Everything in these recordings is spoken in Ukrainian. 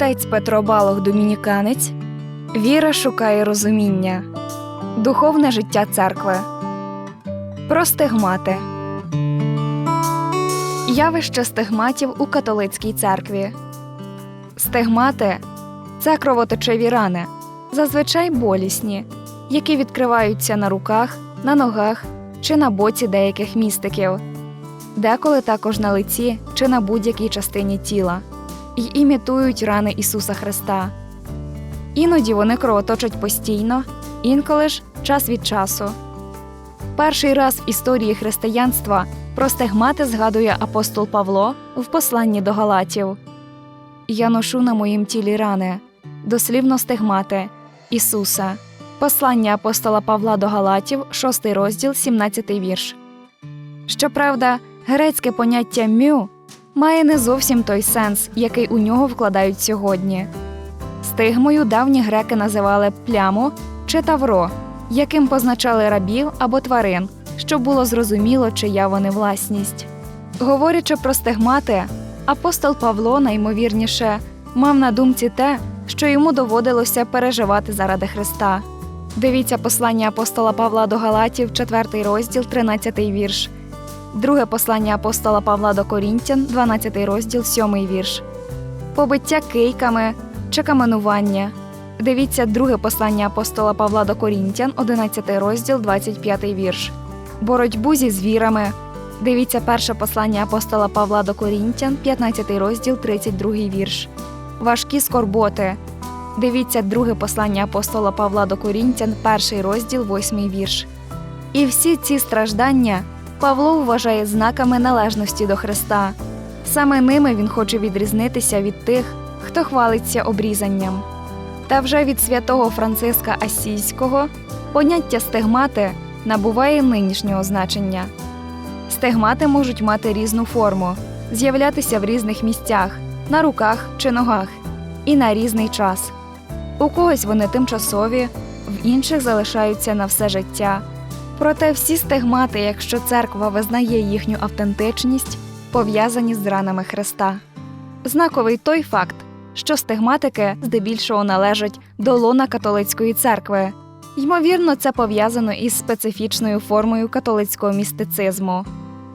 Отець Петро Балох Домініканець. Віра шукає розуміння. Духовне життя церкви. Про стигмати. Явище стигматів у католицькій церкві. Стигмати це кровоточиві рани, зазвичай болісні, які відкриваються на руках, на ногах чи на боці деяких містиків, деколи також на лиці чи на будь-якій частині тіла, й імітують рани Ісуса Христа. Іноді вони кровоточать постійно, інколи ж час від часу. Перший раз в історії християнства про стигмати згадує апостол Павло в посланні до Галатів. Я ношу на моїм тілі рани, дослівно стигмати Ісуса. Послання апостола Павла до Галатів, 6 розділ, 17 вірш. Щоправда, грецьке поняття мю має не зовсім той сенс, який у нього вкладають сьогодні. Стигмою давні греки називали пляму чи тавро, яким позначали рабів або тварин, щоб було зрозуміло, чия вони власність. Говорячи про стигмати, апостол Павло наймовірніше мав на думці те, що йому доводилося переживати заради Христа. Дивіться послання апостола Павла до Галатів, 4 розділ, 13 вірш. Друге послання апостола Павла до Корінтян, 12 розділ, 7 вірш. Побиття кийками чи каменування. Дивіться друге послання апостола Павла до Корінтян, 11 розділ, 25 вірш. Боротьбу зі звірами. Дивіться перше послання апостола Павла до Корінтян, 15 розділ, 32 вірш. Важкі скорботи. Дивіться друге послання апостола Павла до Корінтян, перший розділ, восьмий вірш. І всі ці страждання Павло вважає знаками належності до Христа. Саме ними він хоче відрізнитися від тих, хто хвалиться обрізанням. Та вже від святого Франциска Асійського поняття стигмати набуває нинішнього значення. Стигмати можуть мати різну форму, з'являтися в різних місцях, на руках чи ногах, і на різний час. У когось вони тимчасові, в інших залишаються на все життя. Проте всі стигмати, якщо церква визнає їхню автентичність, пов'язані з ранами Христа. Знаковий той факт, що стигматики здебільшого належать до лона католицької церкви. Ймовірно, це пов'язано із специфічною формою католицького містицизму.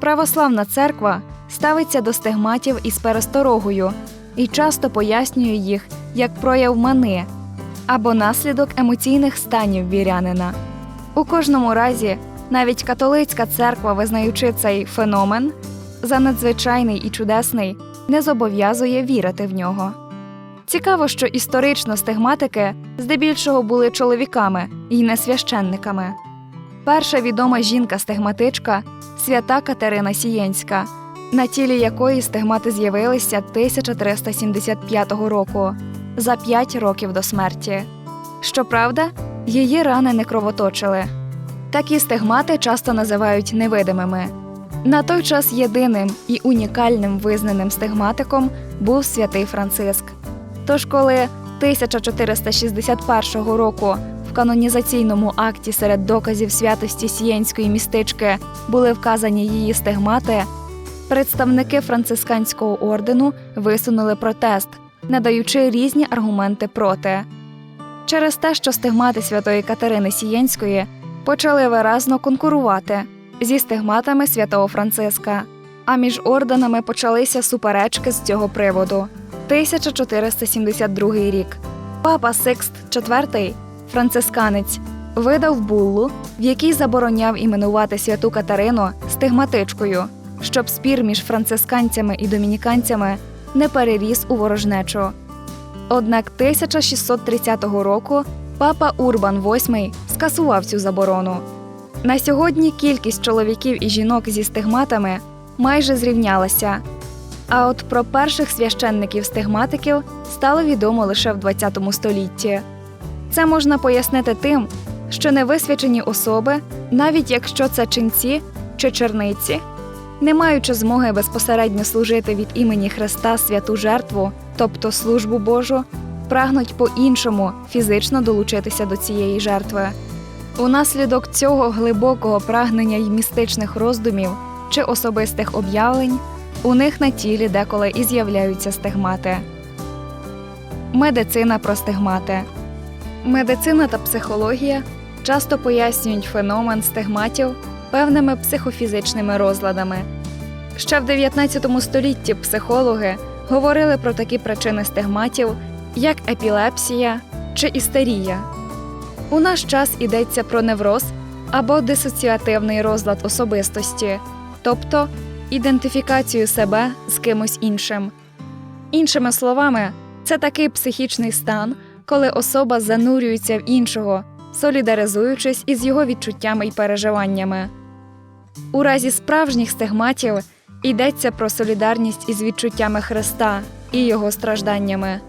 Православна церква ставиться до стигматів із пересторогою і часто пояснює їх як прояв мани або наслідок емоційних станів вірянина. У кожному разі, навіть католицька церква, визнаючи цей феномен за надзвичайний і чудесний, не зобов'язує вірити в нього. Цікаво, що історично стигматики здебільшого були чоловіками і не священниками. Перша відома жінка-стигматичка свята Катерина Сієнська, на тілі якої стигмати з'явилися 1375 року за п'ять років до смерті. Щоправда, її рани не кровоточили. Такі стигмати часто називають невидимими. На той час єдиним і унікальним визнаним стигматиком був святий Франциск. Тож, коли 1461 року в канонізаційному акті серед доказів святості сієнської містички були вказані її стигмати, представники францисканського ордену висунули протест, надаючи різні аргументи проти. Через те, що стигмати святої Катерини Сієнської почали виразно конкурувати зі стигматами святого Франциска, а між орденами почалися суперечки з цього приводу. 1472 рік. Папа Сикст IV, францисканець, видав буллу, в якій забороняв іменувати святу Катерину стигматичкою, щоб спір між францисканцями і домініканцями не переріс у ворожнечу. Однак 1630 року папа Урбан VIII скасував цю заборону. На сьогодні кількість чоловіків і жінок зі стигматами майже зрівнялася. А от про перших священників-стигматиків стало відомо лише в ХХ столітті. Це можна пояснити тим, що невисвячені особи, навіть якщо це ченці чи черниці, не маючи змоги безпосередньо служити від імені Христа святу жертву, тобто службу Божу, прагнуть по-іншому фізично долучитися до цієї жертви. Унаслідок цього глибокого прагнення й містичних роздумів чи особистих об'явлень у них на тілі деколи і з'являються стигмати. Медицина про стигмати. Медицина та психологія часто пояснюють феномен стигматів певними психофізичними розладами. Ще в 19 столітті психологи говорили про такі причини стигматів, як епілепсія чи істерія. У наш час йдеться про невроз або дисоціативний розлад особистості, тобто ідентифікацію себе з кимось іншим. Іншими словами, це такий психічний стан, коли особа занурюється в іншого, солідаризуючись із його відчуттями і переживаннями. У разі справжніх стигматів йдеться про солідарність із відчуттями Христа і його стражданнями.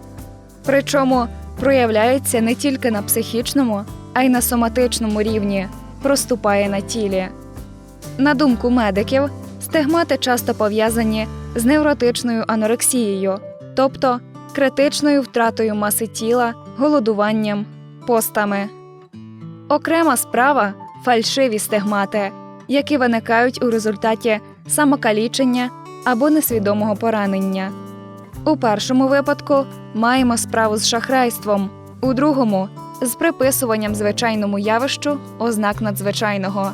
Причому проявляється не тільки на психічному, а й на соматичному рівні, проступає на тілі. На думку медиків, стигмати часто пов'язані з невротичною анорексією, тобто критичною втратою маси тіла, голодуванням, постами. Окрема справа фальшиві стигмати, які виникають у результаті самокалічення або несвідомого поранення. У першому випадку маємо справу з шахрайством, у другому з приписуванням звичайному явищу ознак надзвичайного.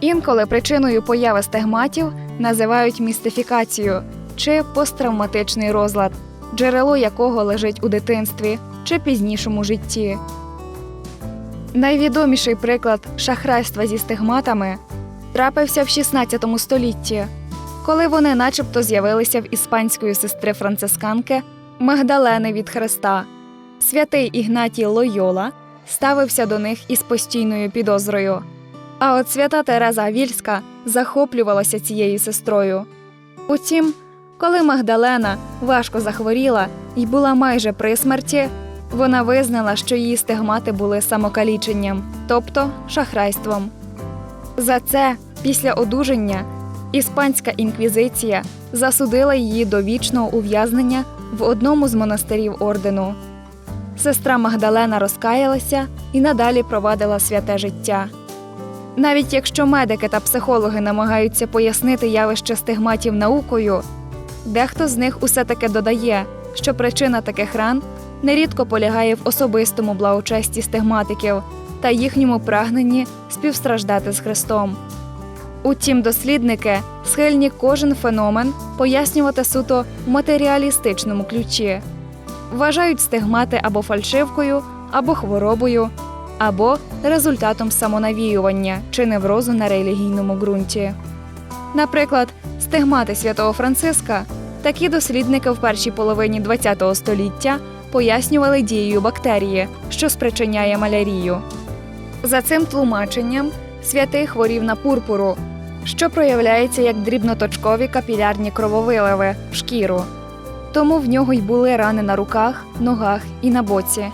Інколи причиною появи стигматів називають містифікацію чи посттравматичний розлад, джерело якого лежить у дитинстві чи пізнішому житті. Найвідоміший приклад шахрайства зі стигматами трапився в 16 столітті, коли вони начебто з'явилися в іспанської сестри францисканки Магдалени від Христа. Святий Ігнатій Лойола ставився до них із постійною підозрою. А от свята Тереза Авільська захоплювалася цією сестрою. Утім, коли Магдалена важко захворіла і була майже при смерті, вона визнала, що її стигмати були самокаліченням, тобто шахрайством. За це, після одужання, іспанська інквізиція засудила її до вічного ув'язнення в одному з монастирів ордену. Сестра Магдалена розкаялася і надалі провадила святе життя. Навіть якщо медики та психологи намагаються пояснити явище стигматів наукою, дехто з них усе таки додає, що причина таких ран нерідко полягає в особистому благочесті стигматиків та їхньому прагненні співстраждати з Христом. Утім, дослідники схильні кожен феномен пояснювати суто в матеріалістичному ключі, вважають стигмати або фальшивкою, або хворобою, або результатом самонавіювання чи неврозу на релігійному ґрунті. Наприклад, стигмати святого Франциска такі дослідники в першій половині ХХ століття пояснювали дією бактерії, що спричиняє малярію. За цим тлумаченням святий хворів на пурпуру, що проявляється як дрібноточкові капілярні крововиливи в шкіру. Тому в нього й були рани на руках, ногах і на боці.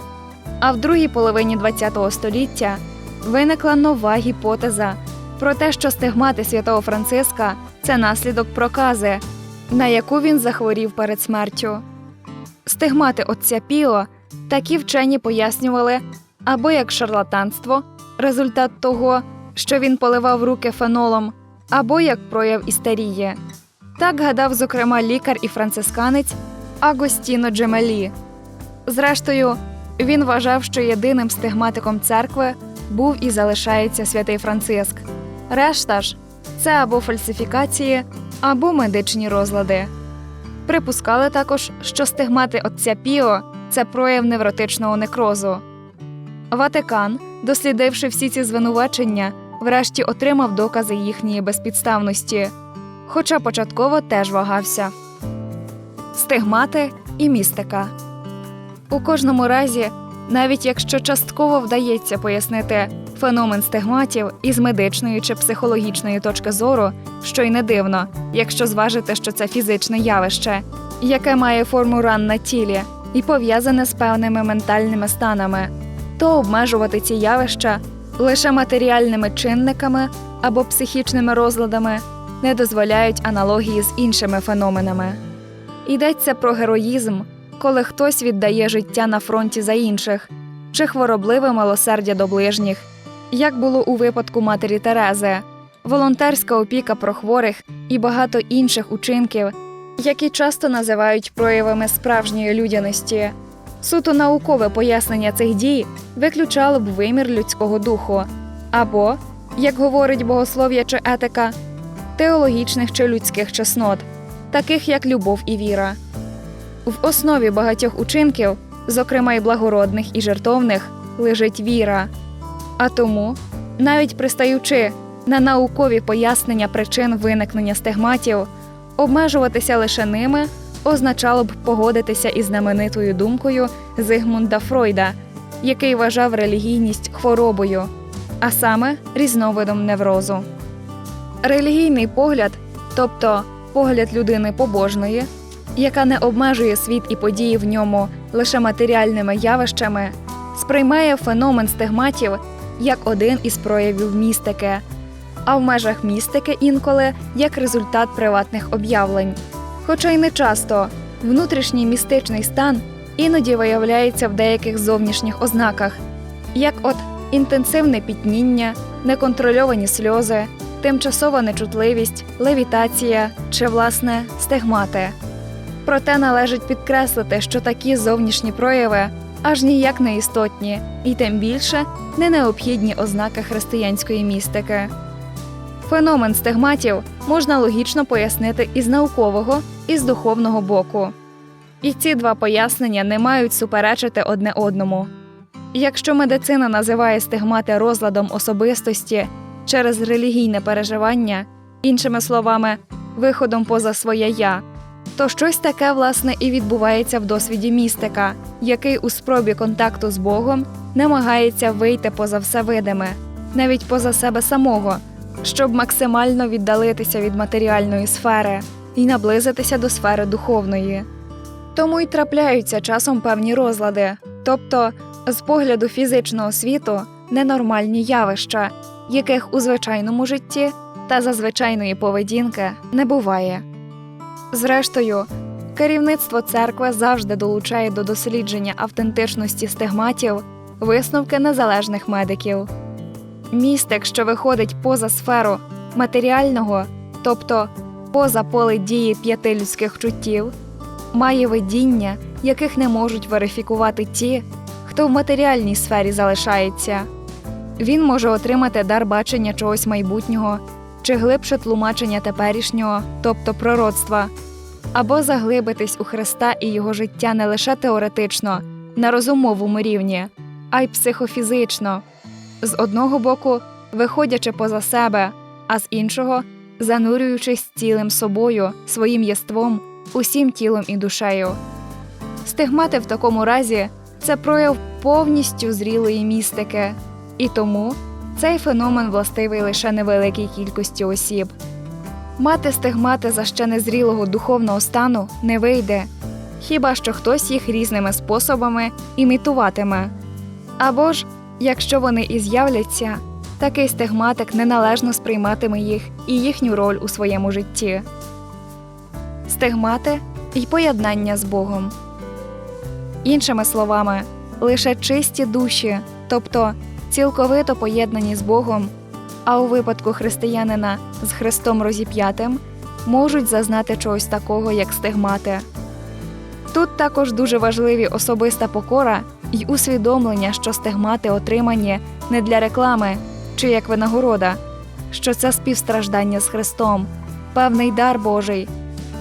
А в другій половині ХХ століття виникла нова гіпотеза про те, що стигмати святого Франциска це наслідок прокази, на яку він захворів перед смертю. Стигмати отця Піо такі вчені пояснювали або як шарлатанство, результат того, що він поливав руки фенолом, або як прояв істерії. Так гадав, зокрема, лікар і францисканець Агостіно Джемелі. Зрештою, він вважав, що єдиним стигматиком церкви був і залишається святий Франциск. Решта ж це або фальсифікації, або медичні розлади. Припускали також, що стигмати отця Піо це прояв невротичного некрозу. Ватикан, дослідивши всі ці звинувачення, врешті отримав докази їхньої безпідставності, хоча початково теж вагався. Стигмати і містика. У кожному разі, навіть якщо частково вдається пояснити феномен стигматів із медичної чи психологічної точки зору, що й не дивно, якщо зважити, що це фізичне явище, яке має форму ран на тілі і пов'язане з певними ментальними станами, то обмежувати ці явища лише матеріальними чинниками або психічними розладами не дозволяють аналогії з іншими феноменами. Йдеться про героїзм, коли хтось віддає життя на фронті за інших, чи хворобливе милосердя до ближніх, як було у випадку матері Терези, волонтерська опіка про хворих і багато інших учинків, які часто називають проявами справжньої людяності. Суто наукове пояснення цих дій виключало б вимір людського духу, або, як говорить богослов'я чи етика, теологічних чи людських чеснот, таких як любов і віра. В основі багатьох учинків, зокрема й благородних і жертовних, лежить віра. А тому, навіть пристаючи на наукові пояснення причин виникнення стигматів, обмежуватися лише ними означало б погодитися із знаменитою думкою Зигмунда Фройда, який вважав релігійність хворобою, а саме різновидом неврозу. Релігійний погляд, тобто погляд людини побожної, яка не обмежує світ і події в ньому лише матеріальними явищами, сприймає феномен стигматів як один із проявів містики, а в межах містики інколи як результат приватних об'явлень. Хоча й не часто внутрішній містичний стан іноді виявляється в деяких зовнішніх ознаках, як от інтенсивне пітніння, неконтрольовані сльози, тимчасова нечутливість, левітація чи, власне, стигмати. Проте належить підкреслити, що такі зовнішні прояви аж ніяк не істотні, і тим більше не необхідні ознаки християнської містики. Феномен стигматів можна логічно пояснити із наукового і з духовного боку. І ці два пояснення не мають суперечити одне одному. Якщо медицина називає стигмати розладом особистості через релігійне переживання, іншими словами, виходом поза своє я, то щось таке власне і відбувається в досвіді містика, який у спробі контакту з Богом намагається вийти поза все видиме, навіть поза себе самого, щоб максимально віддалитися від матеріальної сфери і наблизитися до сфери духовної. Тому й трапляються часом певні розлади, тобто, з погляду фізичного світу, ненормальні явища, яких у звичайному житті та за звичайної поведінки не буває. Зрештою, керівництво церкви завжди долучає до дослідження автентичності стигматів висновки незалежних медиків. Містик, що виходить поза сферу матеріального, тобто поза поле дії п'яти людських чуттів, має видіння, яких не можуть верифікувати ті, хто в матеріальній сфері залишається. Він може отримати дар бачення чогось майбутнього чи глибше тлумачення теперішнього, тобто пророцтва, або заглибитись у Христа і його життя не лише теоретично, на розумовому рівні, а й психофізично, з одного боку, виходячи поза себе, а з іншого занурюючись цілим собою, своїм єством, усім тілом і душею. Стигмати в такому разі це прояв повністю зрілої містики, і тому цей феномен властивий лише невеликій кількості осіб. Мати стигмати за ще незрілого духовного стану не вийде, хіба що хтось їх різними способами імітуватиме. Або ж, якщо вони і з'являться, такий стигматик неналежно сприйматиме їх і їхню роль у своєму житті. Стигмати й поєднання з Богом. Іншими словами, лише чисті душі, тобто цілковито поєднані з Богом, а у випадку християнина з Христом розіп'ятим, можуть зазнати чогось такого, як стигмати. Тут також дуже важливі особиста покора й усвідомлення, що стигмати отримані не для реклами чи як винагорода, що це співстраждання з Христом, певний дар Божий,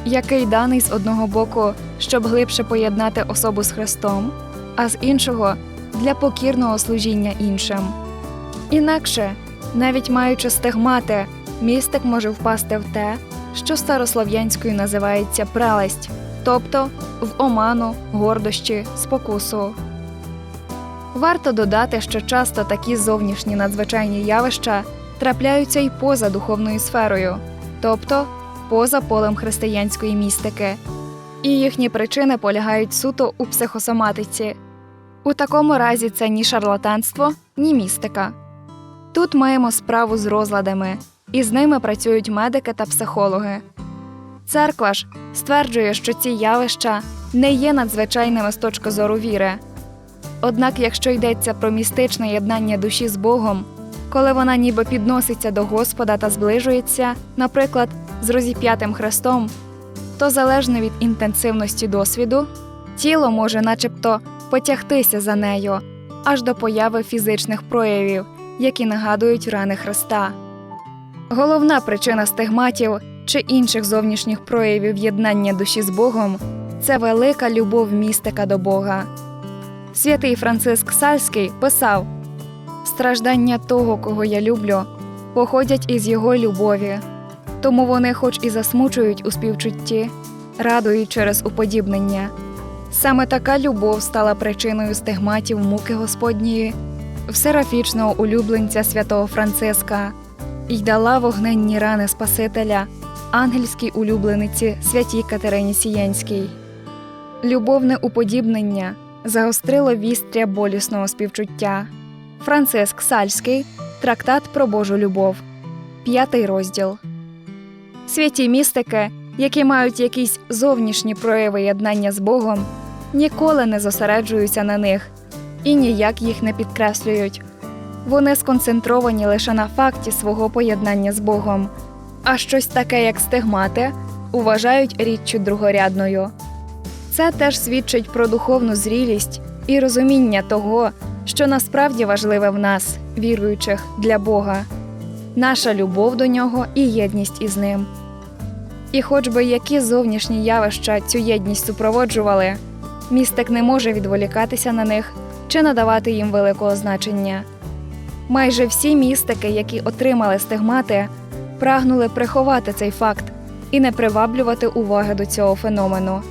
який даний з одного боку, щоб глибше поєднати особу з Христом, а з іншого для покірного служіння іншим. Інакше, навіть маючи стигмати, містик може впасти в те, що старослов'янською називається прелесть, тобто в оману, гордощі, спокусу. Варто додати, що часто такі зовнішні надзвичайні явища трапляються й поза духовною сферою, тобто поза полем християнської містики, і їхні причини полягають суто у психосоматиці. У такому разі це ні шарлатанство, ні містика. Тут маємо справу з розладами, і з ними працюють медики та психологи. Церква ж стверджує, що ці явища не є надзвичайними з точки зору віри. Однак, якщо йдеться про містичне єднання душі з Богом, коли вона ніби підноситься до Господа та зближується, наприклад, з розіп'ятим Христом, то залежно від інтенсивності досвіду, тіло може начебто потягтися за нею аж до появи фізичних проявів, які нагадують рани Христа. Головна причина стигматів чи інших зовнішніх проявів єднання душі з Богом це велика любов містика до Бога. Святий Франциск Сальський писав: Страждання того, кого я люблю, походять із його любові, тому вони, хоч і засмучують у співчутті, радують через уподібнення. Саме така любов стала причиною стигматів муки Господньої, всерафічного улюбленця святого Франциска, й дала вогненні рани Спасителя, ангельській улюблениці святій Катерині Сієнській. Любовне уподібнення загострило вістря болісного співчуття. Франциск Сальський Трактат про Божу любов, п'ятий розділ. Святі містики, які мають якісь зовнішні прояви єднання з Богом, ніколи не зосереджуються на них і ніяк їх не підкреслюють. Вони сконцентровані лише на факті свого поєднання з Богом, а щось таке, як стигмати, вважають річчю другорядною. Це теж свідчить про духовну зрілість і розуміння того, що насправді важливе в нас, віруючих для Бога, наша любов до нього і єдність із ним. І хоч би які зовнішні явища цю єдність супроводжували, містик не може відволікатися на них чи надавати їм великого значення. Майже всі містики, які отримали стигмати, прагнули приховати цей факт і не приваблювати уваги до цього феномену.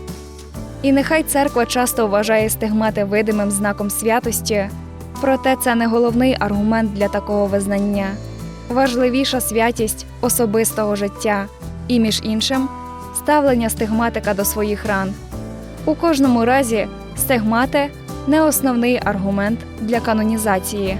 І нехай церква часто вважає стигмати видимим знаком святості, проте це не головний аргумент для такого визнання. Важливіша святість особистого життя і, між іншим, ставлення стигматика до своїх ран. У кожному разі стигмати не основний аргумент для канонізації.